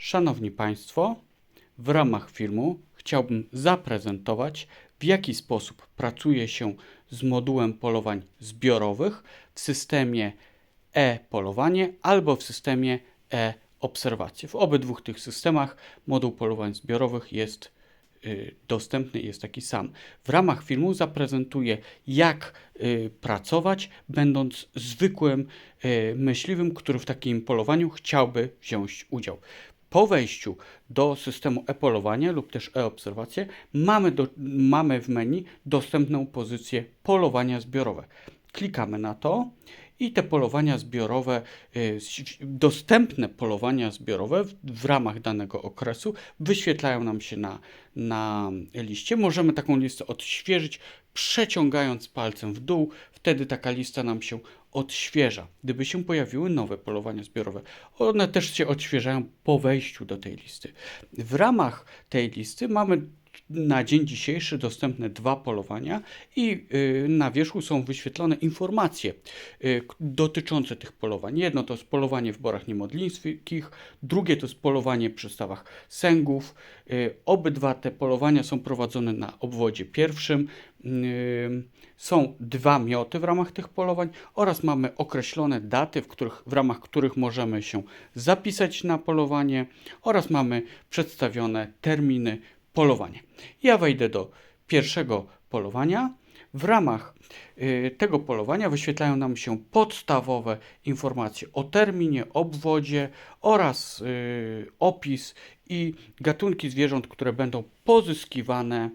Szanowni Państwo, w ramach filmu chciałbym zaprezentować, w jaki sposób pracuje się z modułem polowań zbiorowych w systemie e-polowanie albo w systemie e-obserwacje. W obydwu tych systemach moduł polowań zbiorowych jest y, dostępny jest taki sam. W ramach filmu zaprezentuję, jak y, pracować, będąc zwykłym y, myśliwym, który w takim polowaniu chciałby wziąć udział. Po wejściu do systemu e-polowanie lub też e-obserwacje mamy, do, mamy w menu dostępną pozycję polowania zbiorowe. Klikamy na to i te polowania zbiorowe, y, dostępne polowania zbiorowe w, w ramach danego okresu wyświetlają nam się na, na liście. Możemy taką listę odświeżyć, przeciągając palcem w dół. Wtedy taka lista nam się odświeża. Gdyby się pojawiły nowe polowania zbiorowe, one też się odświeżają po wejściu do tej listy. W ramach tej listy mamy na dzień dzisiejszy dostępne dwa polowania i y, na wierzchu są wyświetlone informacje y, dotyczące tych polowań. Jedno to jest polowanie w borach niemodlińskich, drugie to jest polowanie przy stawach sęgów. Y, Obydwa te polowania są prowadzone na obwodzie pierwszym. Y, Są dwa mioty w ramach tych polowań oraz mamy określone daty, w, których, w ramach których możemy się zapisać na polowanie oraz mamy przedstawione terminy polowania. Ja wejdę do pierwszego polowania. W ramach y, tego polowania wyświetlają nam się podstawowe informacje o terminie, obwodzie oraz y, opis i gatunki zwierząt, które będą pozyskiwane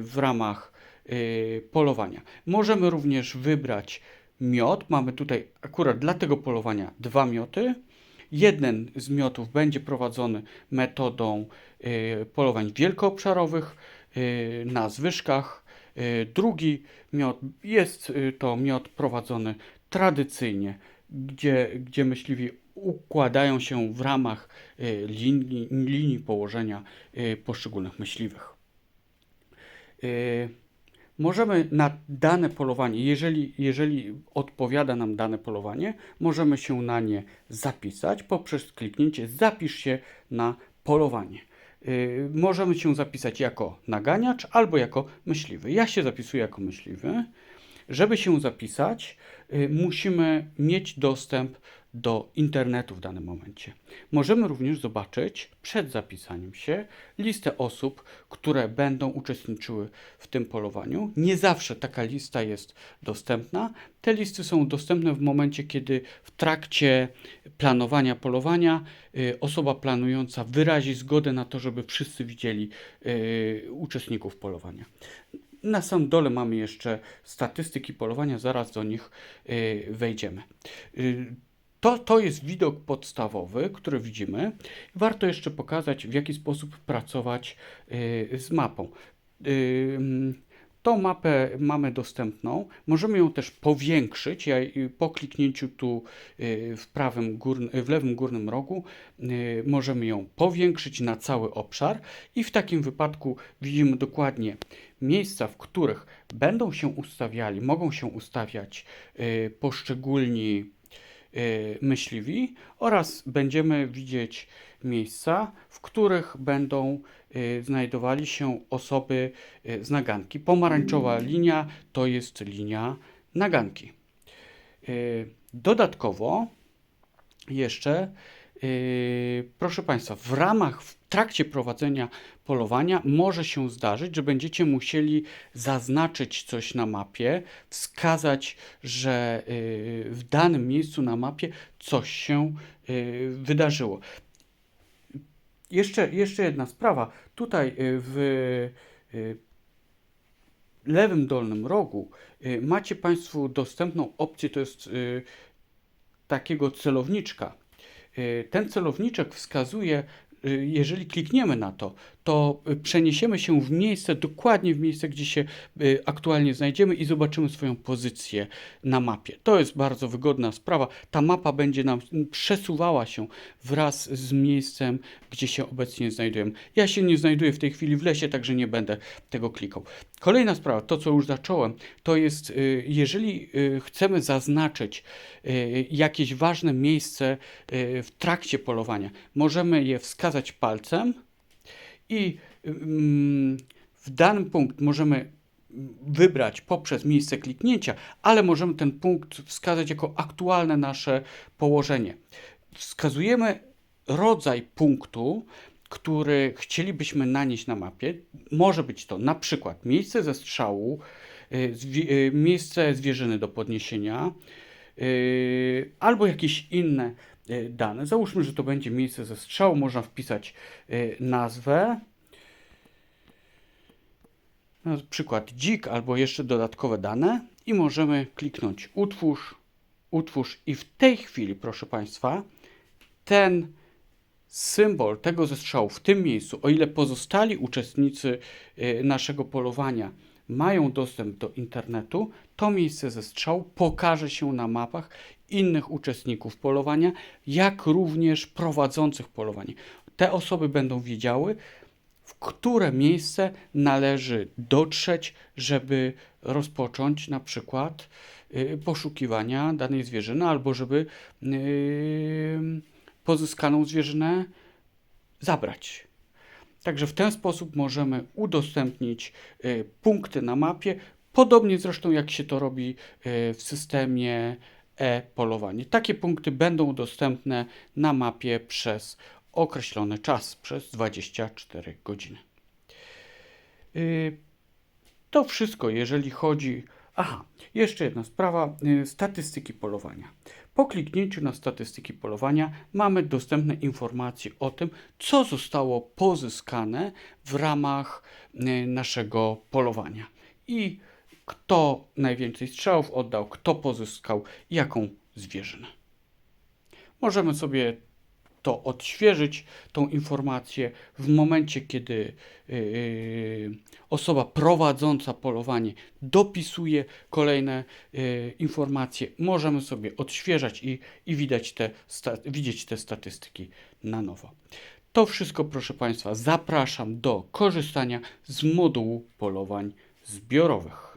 w ramach polowania. Możemy również wybrać miot. Mamy tutaj akurat dla tego polowania dwa mioty. Jeden z miotów będzie prowadzony metodą y, polowań wielkoobszarowych y, na zwyżkach. Y, Drugi miot jest y, to miot prowadzony tradycyjnie, gdzie, gdzie myśliwi układają się w ramach y, linii, linii położenia y, poszczególnych myśliwych. Możemy na dane polowanie, jeżeli, jeżeli odpowiada nam dane polowanie, możemy się na nie zapisać poprzez kliknięcie Zapisz się na polowanie. Yy, możemy się zapisać jako naganiacz albo jako myśliwy. Ja się zapisuję jako myśliwy. Żeby się zapisać, y, musimy mieć dostęp do internetu w danym momencie. Możemy również zobaczyć przed zapisaniem się listę osób, które będą uczestniczyły w tym polowaniu. Nie zawsze taka lista jest dostępna. Te listy są dostępne w momencie, kiedy w trakcie planowania polowania y, osoba planująca wyrazi zgodę na to, żeby wszyscy widzieli y, uczestników polowania. Na samym dole mamy jeszcze statystyki polowania, zaraz do nich y, wejdziemy. To, to jest widok podstawowy, który widzimy. Warto jeszcze pokazać, w jaki sposób pracować y, z mapą. Y, mm, Tą mapę mamy dostępną. Możemy ją też powiększyć. Ja y, po kliknięciu tu y, w prawym górn, w lewym górnym rogu y, możemy ją powiększyć na cały obszar i w takim wypadku widzimy dokładnie miejsca, w których będą się ustawiali, mogą się ustawiać poszczególni myśliwi oraz będziemy widzieć miejsca, w których będą y, znajdowali się osoby y, z naganki. Pomarańczowa linia to jest linia naganki. Y, Dodatkowo jeszcze, proszę Państwa, w ramach, w trakcie prowadzenia polowania może się zdarzyć, że będziecie musieli zaznaczyć coś na mapie, wskazać, że yy, w danym miejscu na mapie coś się yy, wydarzyło. Jeszcze, jeszcze jedna sprawa. Tutaj yy, w yy, lewym dolnym rogu macie Państwo dostępną opcję, to jest takiego celowniczka. Y, Ten celowniczek wskazuje jeżeli klikniemy na to, to y, przeniesiemy się w miejsce, dokładnie w miejsce, gdzie się y, aktualnie znajdziemy i zobaczymy swoją pozycję na mapie. To jest bardzo wygodna sprawa. Ta mapa będzie nam przesuwała się wraz z miejscem, gdzie się obecnie znajdujemy. Ja się nie znajduję w tej chwili w lesie, także nie będę tego klikał. Kolejna sprawa, to co już zacząłem, to jest, y, jeżeli y, chcemy zaznaczyć y, jakieś ważne miejsce y, w trakcie polowania, możemy je wskazać palcem i mm, w danym punkt możemy wybrać poprzez miejsce kliknięcia, ale możemy ten punkt wskazać jako aktualne nasze położenie. Wskazujemy rodzaj punktu, który chcielibyśmy nanieść na mapie. Może być to na przykład miejsce zestrzału, y, zwi- y, miejsce zwierzyny do podniesienia, y, albo jakieś inne y, dane. Załóżmy, że to będzie miejsce zestrzału, można wpisać y, nazwę, na przykład dzik albo jeszcze dodatkowe dane i możemy kliknąć utwórz, utwórz i w tej chwili, proszę Państwa, ten symbol tego zestrzału w tym miejscu, o ile pozostali uczestnicy y, naszego polowania mają dostęp do internetu, to miejsce zestrzału pokaże się na mapach innych uczestników polowania, jak również prowadzących polowanie. Te osoby będą wiedziały, w które miejsce należy dotrzeć, żeby rozpocząć na przykład y, poszukiwania danej zwierzyny, albo żeby y, pozyskaną zwierzynę zabrać. Także w ten sposób możemy udostępnić y, punkty na mapie, podobnie zresztą jak się to robi w systemie e-polowanie. Takie punkty będą dostępne na mapie przez określony czas, przez 24 godziny. Y, To wszystko, jeżeli chodzi. Aha, jeszcze jedna sprawa: y, statystyki polowania. Po kliknięciu na statystyki polowania mamy dostępne informacje o tym, co zostało pozyskane w ramach y, naszego polowania i kto najwięcej strzałów oddał, kto pozyskał jaką zwierzynę. Możemy sobie to odświeżyć, tą informację w momencie, kiedy yy, osoba prowadząca polowanie dopisuje kolejne yy, informacje. Możemy sobie odświeżać i, i widać te, widzieć te statystyki na nowo. To wszystko, proszę Państwa, zapraszam do korzystania z modułu polowań zbiorowych.